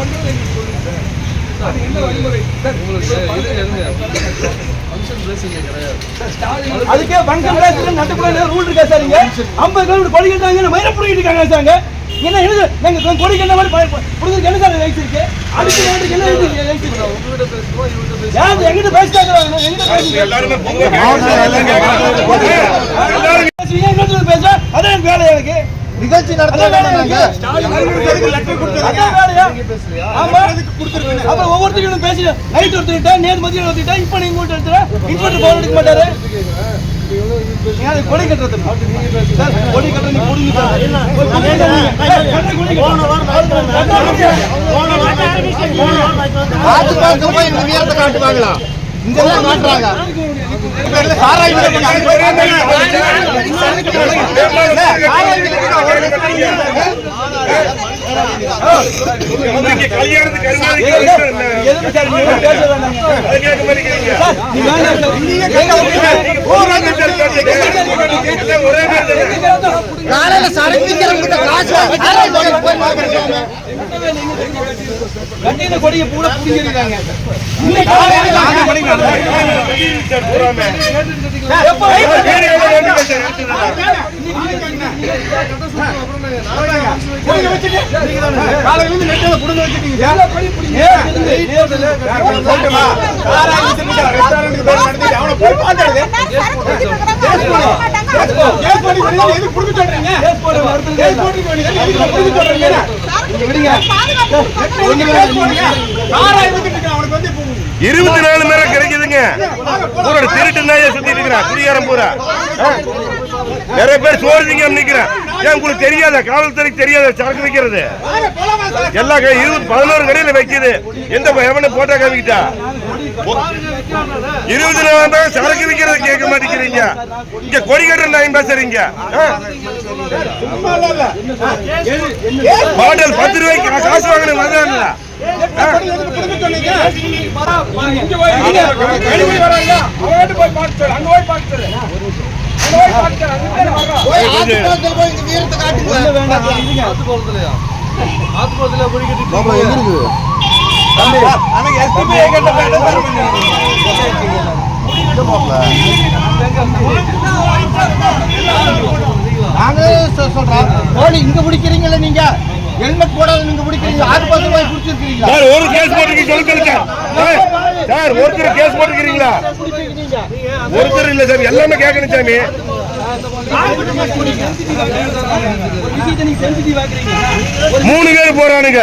எங்களுக்கு சார் அது என்ன வழிமுறை சார் உங்களுக்கு அதுக்கே பங்கம் பேசுறது நட்டுக்கூட ரூல் இருக்கா சார் இங்க? ஐம்பது கிலோமீட்டர் கொடி கட்டாங்க மயிரை புடிக்கிட்டு இருக்காங்க சார் அங்க. என்ன என்ன எங்க கொடி கட்ட மாதிரி புடுங்கிறதுக்கு என்ன சார் ரைட்ஸ் இருக்கு? அடுத்த நாட்டுக்கு என்ன ரைட்ஸ் இருக்கு? யார் எங்கிட்ட பேசிட்டாங்க எங்கிட்ட பேசுறீங்க எங்கிட்ட பேச அதே என் வேலை எனக்கு. நிகழ்ச்சி ஒவ்வொருத்தரும் பேசி நைட் ஒருத்தர்கிட்ட நேத்து மதியம் ஒருத்தர்கிட்ட இப்ப நீங்க இன்ஸ்பெக்டர் போன் எடுக்க மாட்டாரு. கொடி கட்டுறது கொடி நீ கொடுங்க காட்டுவாங்களா இங்க எல்லாம் காட்டுறாங்க சாராய் எதுக்கு காலையில சரக்கு காசு. கட்டின கொடியை பூரா புடிங்கிருக்காங்க இருபத்தி நாலு மேல கிடைக்குதுங்க. ஒரு திருட்டு நாய சுத்திட்டு இருக்கிறான். குடியாரம் பூரா. நிறைய பேர் சோறுதிங்க நிக்கிறேன் ஏன் உங்களுக்கு தெரியாத? காவல்துறைக்கு தெரியாத? சரக்கு வைக்கிறது எல்லா கை இருபது பதினோரு கடையில வைக்குது எந்த எவனை போட்டா காமிக்கிட்டா? இருபது நாலு பேர் சரக்கு விற்கிறத கேட்க மாட்டேங்கிறீங்க. இங்க கொடி கட்டுற நாயம் பேசுறீங்க? பாடல் பத்து ரூபாய்க்கு காசு வாங்கின வந்தாங்கல்ல இங்க போய் வராங்க போய் பார்த்து அங்க நாங்களே சொல்றோம். கோழி இங்க பிடிக்கிறீங்கல்ல நீங்க? ஹெல்மெட் போடாத நீங்க பிடிக்கிறீங்க. ஆறு பத்து ரூபாய் பிடிச்சிருக்கீங்களா? சார் ஒரு கேஸ் போட்டிருக்கீங்க சொல்லுங்க சார். ஒருத்தர் கேஸ் போட்டிருக்கிறீங்களா ஒருத்தர் இல்ல சார் எல்லாமே கேட்கணும் சாமி. மூணு பேர் போறானுங்க.